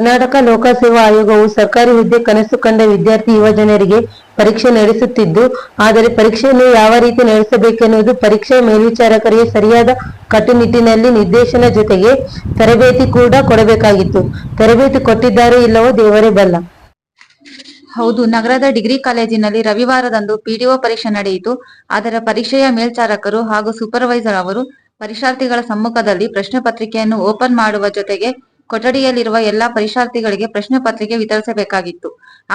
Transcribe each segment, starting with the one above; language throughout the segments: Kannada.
ಕರ್ನಾಟಕ ಲೋಕಸೇವಾ ಆಯೋಗವು ಸರ್ಕಾರಿ ಹುದ್ದೆ ಕನಸು ಕಂಡ ವಿದ್ಯಾರ್ಥಿ ಯುವಜನರಿಗೆ ಪರೀಕ್ಷೆ ನಡೆಸುತ್ತಿದ್ದು, ಆದರೆ ಪರೀಕ್ಷೆಯನ್ನು ಯಾವ ರೀತಿ ನಡೆಸಬೇಕೆನ್ನುವುದು ಪರೀಕ್ಷೆ ಮೇಲ್ವಿಚಾರಕರಿಗೆ ಸರಿಯಾದ ಕಟ್ಟುನಿಟ್ಟಿನಲ್ಲಿ ನಿರ್ದೇಶನ ಜೊತೆಗೆ ತರಬೇತಿ ಕೂಡ ಕೊಡಬೇಕಾಗಿತ್ತು. ತರಬೇತಿ ಕೊಟ್ಟಿದ್ದಾರೋ ಇಲ್ಲವೋ ದೇವರೇ ಬಲ್ಲ. ಹೌದು, ನಗರದ ಡಿಗ್ರಿ ಕಾಲೇಜಿನಲ್ಲಿ ರವಿವಾರದಂದು ಪಿಡಿಒ ಪರೀಕ್ಷೆ ನಡೆಯಿತು. ಅದರ ಪರೀಕ್ಷೆಯ ಮೇಲ್ಚಾರಕರು ಹಾಗೂ ಸೂಪರ್ವೈಸರ್ ಅವರು ಪರೀಕ್ಷಾರ್ಥಿಗಳ ಸಮ್ಮುಖದಲ್ಲಿ ಪ್ರಶ್ನೆ ಪತ್ರಿಕೆಯನ್ನು ಓಪನ್ ಮಾಡುವ ಜೊತೆಗೆ ಕೊಠಡಿಯಲ್ಲಿರುವ ಎಲ್ಲಾ ಪರೀಕ್ಷಾರ್ಥಿಗಳಿಗೆ ಪ್ರಶ್ನೆ ಪತ್ರಿಕೆ ವಿತರಿಸಬೇಕಾಗಿತ್ತು.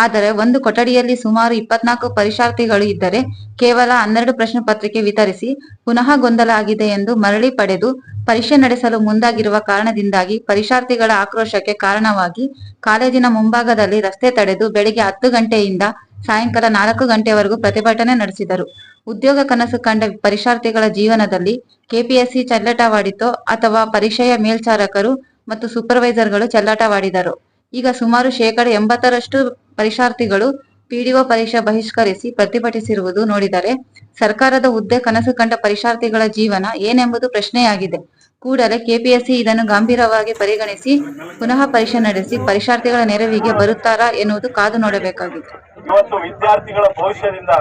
ಆದರೆ ಒಂದು ಕೊಠಡಿಯಲ್ಲಿ ಸುಮಾರು ಇಪ್ಪತ್ನಾಲ್ಕು ಪರೀಕ್ಷಾರ್ಥಿಗಳು ಇದ್ದರೆ ಕೇವಲ ಹನ್ನೆರಡು ಪ್ರಶ್ನೆ ಪತ್ರಿಕೆ ವಿತರಿಸಿ ಪುನಃ ಗೊಂದಲ ಆಗಿದೆ ಎಂದು ಮರಳಿ ಪಡೆದು ಪರೀಕ್ಷೆ ನಡೆಸಲು ಮುಂದಾಗಿರುವ ಕಾರಣದಿಂದಾಗಿ ಪರೀಕ್ಷಾರ್ಥಿಗಳ ಆಕ್ರೋಶಕ್ಕೆ ಕಾರಣವಾಗಿ ಕಾಲೇಜಿನ ಮುಂಭಾಗದಲ್ಲಿ ರಸ್ತೆ ತಡೆದು ಬೆಳಿಗ್ಗೆ ಹತ್ತು ಗಂಟೆಯಿಂದ ಸಾಯಂಕಾಲ ನಾಲ್ಕು ಗಂಟೆವರೆಗೂ ಪ್ರತಿಭಟನೆ ನಡೆಸಿದರು. ಉದ್ಯೋಗ ಕನಸು ಕಂಡ ಪರೀಕ್ಷಾರ್ಥಿಗಳ ಜೀವನದಲ್ಲಿ ಕೆಪಿಎಸ್ಸಿ ಚಲ್ಲಟವಾಡಿತೋ ಅಥವಾ ಪರೀಕ್ಷೆಯ ಮೇಲ್ಚಾರಕರು ಮತ್ತು ಸೂಪರ್ವೈಸರ್ಗಳು ಚೆಲ್ಲಾಟವಾಡಿದರು. ಈಗ ಸುಮಾರು ಶೇಕಡ ಎಂಬತ್ತರಷ್ಟು ಪರೀಕ್ಷಾರ್ಥಿಗಳು ಪಿಡಿಒ ಪರೀಕ್ಷೆ ಬಹಿಷ್ಕರಿಸಿ ಪ್ರತಿಭಟಿಸಿರುವುದು ನೋಡಿದರೆ ಸರ್ಕಾರದ ಹುದ್ದೆ ಕನಸು ಕಂಡ ಪರೀಕ್ಷಾರ್ಥಿಗಳ ಜೀವನ ಏನೆಂಬುದು ಪ್ರಶ್ನೆಯಾಗಿದೆ. ಕೂಡಲೇ ಕೆಪಿಎಸ್ಸಿ ಇದನ್ನು ಗಂಭೀರವಾಗಿ ಪರಿಗಣಿಸಿ ಪುನಃ ಪರೀಕ್ಷೆ ನಡೆಸಿ ಪರೀಕ್ಷಾರ್ಥಿಗಳ ನೆರವಿಗೆ ಬರುತ್ತಾರಾ ಎನ್ನುವುದು ಕಾದು ನೋಡಬೇಕಾಗಿದೆ. ಇವತ್ತು ವಿದ್ಯಾರ್ಥಿಗಳ ಭವಿಷ್ಯದಿಂದ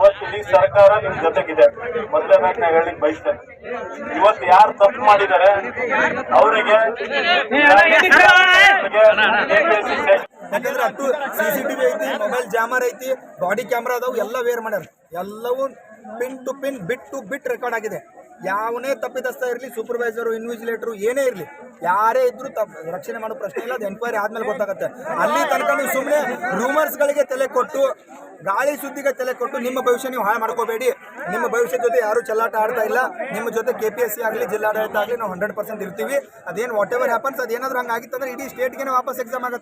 ಇವತ್ತು ಈ ಸರ್ಕಾರ ನಿಮ್ ಜೊತೆಗಿದೆ. ಮೊದಲನೇದಾಗಿ ನಾನು ಹೇಳಿಕ್ ಬಯಸ್ತೇನೆ. ಇವತ್ತು ಯಾರು ತಪ್ಪು ಮಾಡಿದ್ದಾರೆ? ಅವರಿಗೆ ಯಾಕಂದ್ರೆ ಅಟ್ಟು ಟಿವಿ ಐತಿ ಮೊಬೈಲ್ ಜಾಮರ್ ಐತಿ ಬಾಡಿ ಕ್ಯಾಮ್ರಾ ಅದಾವು, ಎಲ್ಲ ವೇರ್ ಮಾಡ್ಯಾರ. ಎಲ್ಲವೂ pin to pin bit to bit record ಆಗಿದೆ. ಯಾವನೇ ತಪ್ಪಿತಸ್ಥ ಇರಲಿ ಸೂಪರ್ವೈಸರು ಇನ್ವಿಜಿಲೇಟರು ಏನೇ ಇರಲಿ, ಯಾರೇ ಇದ್ರೂ ತಪ್ಪು ರಕ್ಷಣೆ ಮಾಡೋ ಪ್ರಶ್ನೆ ಇಲ್ಲ, ಅದು ಎನ್ಕ್ವೈರಿ ಆದ್ಮೇಲೆ ಗೊತ್ತಾಗುತ್ತೆ. ಅಲ್ಲಿ ತನಕ ನೀವು ಸುಮ್ಮನೆ ರೂಮರ್ಸ್ಗಳಿಗೆ ತಲೆ ಕೊಟ್ಟು, ಗಾಳಿ ಸುದ್ದಿಗೆ ತಲೆ ಕೊಟ್ಟು ನಿಮ್ಮ ಭವಿಷ್ಯ ನೀವು ಹಾಳು ಮಾಡ್ಕೋಬೇಡಿ. ನಿಮ್ಮ ಭವಿಷ್ಯ ಜೊತೆ ಯಾರು ಚೆಲ್ಲಾಟ ಆಡ್ತಾ ಇಲ್ಲ. ನಿಮ್ಮ ಜೊತೆ ಕೆ ಪಿ ಎಸ್ ಸಿ ಆಗಲಿ, ಜಿಲ್ಲಾಡಳಿತ ಆಗಲಿ, ನಾವು ಹಂಡ್ರೆಡ್ ಪರ್ಸೆಂಟ್ ಇರ್ತೀವಿ. ಅದೇನು ವಾಟ್ ಎವರ್ ಹ್ಯಾಪನ್ಸ್ ಅದೇನಾದ್ರೂ ಹಂಗಾಗಿತ್ತಂದ್ರೆ ಇಡೀ ಸ್ಟೇಟ್ಗೆ ವಾಪಸ್ ಎಕ್ಸಾಮ್ ಆಗುತ್ತೆ.